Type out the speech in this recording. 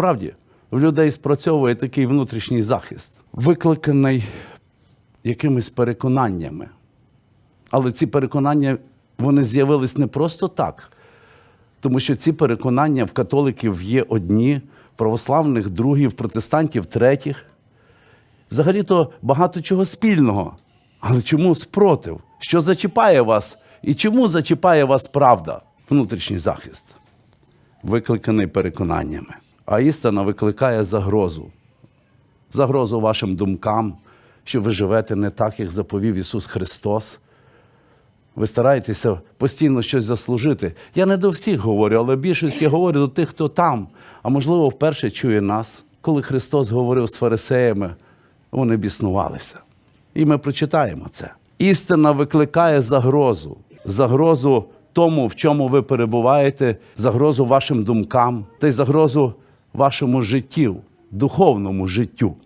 Справді, в людей спрацьовує такий внутрішній захист, викликаний якимись переконаннями. Але ці переконання вони з'явились не просто так, тому що ці переконання в католиків є одні, православних другі, в протестантів третіх. Взагалі-то багато чого спільного. Але чому спротив? Що зачіпає вас? І чому зачіпає вас правда? Внутрішній захист, викликаний переконаннями. А істина викликає загрозу. Загрозу вашим думкам, що ви живете не так, як заповів Ісус Христос. Ви стараєтеся постійно щось заслужити. Я не до всіх говорю, але більшість я говорю до тих, хто там. А можливо, вперше чує нас, коли Христос говорив з фарисеями, вони біснувалися. І ми прочитаємо це. Істина викликає загрозу, загрозу тому, в чому ви перебуваєте, загрозу вашим думкам та й загрозу вашому життю, духовному життю.